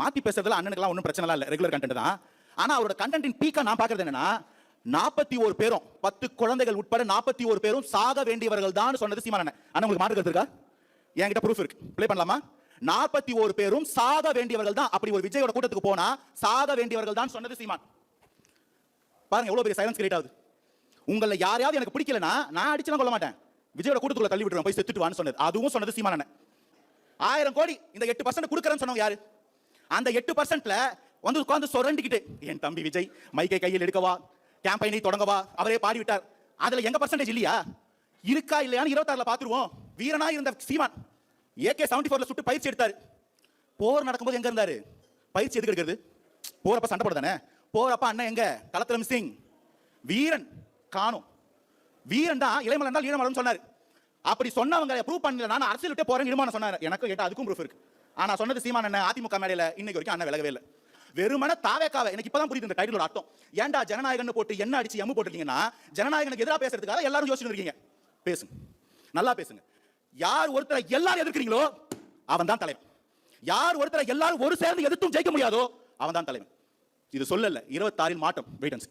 மாற்றி பேசுறதுல அண்ணனுக்குலாம் ஒன்றும் பிரச்சனை இல்லை. ரெகுலர் கண்டென்ட் தான். ஆனால் அவரோட கண்டென்ட்டின் பீக்கா நான் பார்க்கறது என்னன்னா நாற்பத்தி ஒரு பேரும் பத்து குழந்தைகள் உட்பட நாற்பத்தி ஒரு பேரும் சாக வேண்டியவர்கள் தான் சொன்னது சீமான அண்ணன். அண்ணா உங்களுக்கு மாற்று கருத்து இருக்கா? என்கிட்ட ப்ரூஃப் இருக்கு. ப்ளே பண்ணலாமா? நாற்பத்தி ஒரு பேரும் சாக வேண்டியவர்கள் தான். அப்படி ஒரு விஜயோட கூட்டத்துக்கு போனா சாக வேண்டியவர்கள் தான் சொன்னது சீமான். பாருங்க எவ்வளவு பெரிய சைலன்ஸ் கிரியேட் ஆகுது. உங்களை யாரையாவது எனக்கு பிடிக்கலனா நான் அடிச்சுலாம் கொள்ள மாட்டேன். விஜயோட கூட்டத்துக்குள்ள தள்ளி விட்டுருவேன் போய் செத்துட்டு வான்னு சொன்னது. அதுவும் சொன்னது சீமான் ஆயிரம் கோடி இந்த எட்டு பர்சன்ட் கொடுக்குறேன்னு சொன்னவங்க யாரு? அந்த எட்டு பர்சன்ட்ல வந்து உட்காந்து சொரண்டிக்கிட்டு என் தம்பி விஜய் மைக்கை கையில் எடுக்கவா கேம்பெயினை தொடங்கவா அவரே பாடி விட்டார் அதுல எங்க பர்சன்டேஜ் இல்லையா? இருக்கா இல்லையான்னு இருபத்தாறுல பாத்துருவோம். வீரனா இருந்த சீமான் ஏகே செவன்டி ஃபோர்ல சுட்டு பயிற்சி எடுத்தாரு. போர் நடக்கும்போது எங்க இருந்தாரு? பயிற்சி எதுக்கு எடுக்கிறது? போறப்ப சண்டை போடுதானே போறப்ப அண்ணன் எங்க? களத்துல மிஸ்ஸிங் வீரன் காணும். வீரன் தான் இளைமலன் தான் வீரமலன் சொன்னாரு. அப்படி சொன்னவங்க ப்ரூவ் பண்ணல. நான் அரசியல் விட்டு போறேன் நிர்மாணம் சொன்னாரு. எனக்கு கேட்டால் அதுக்கும் ப்ரூஃப் இருக்கு. ஆனால் சொன்னது சீமான் அண்ணன் அதிமுக மேடையில் இன்னைக்கு வரைக்கும் அண்ணன் விலகவே இல்லை. வெறுமன தாவேக்காவை எனக்கு இப்பதான் புரியுது இந்த டைட்டிலோட அர்த்தம். ஏன்டா ஜனநாயகன் போட்டு என்ன அடிச்சு எம்மு போட்டுருக்கீங்கன்னா ஜனநாயகனுக்கு எதிராக பேசுறதுக்காக எல்லாரும் யோசிச்சுட்டு இருக்கீங்க. பேசுங்க. நல்லா பேசுங்க. யார் ஒருத்தரை எல்லாரும் எதிர்க்கிறீங்களோ அவன் தான் தலைவன். யார் ஒருத்தரை எல்லாரும் ஒரு சேர்ந்து எதிர்த்தும் ஜெயிக்க முடியாதோ அவன் தான் தலைவன். இது சொல்லல. இருபத்தாறில் மாற்றம். வெயிட்டன்ஸ்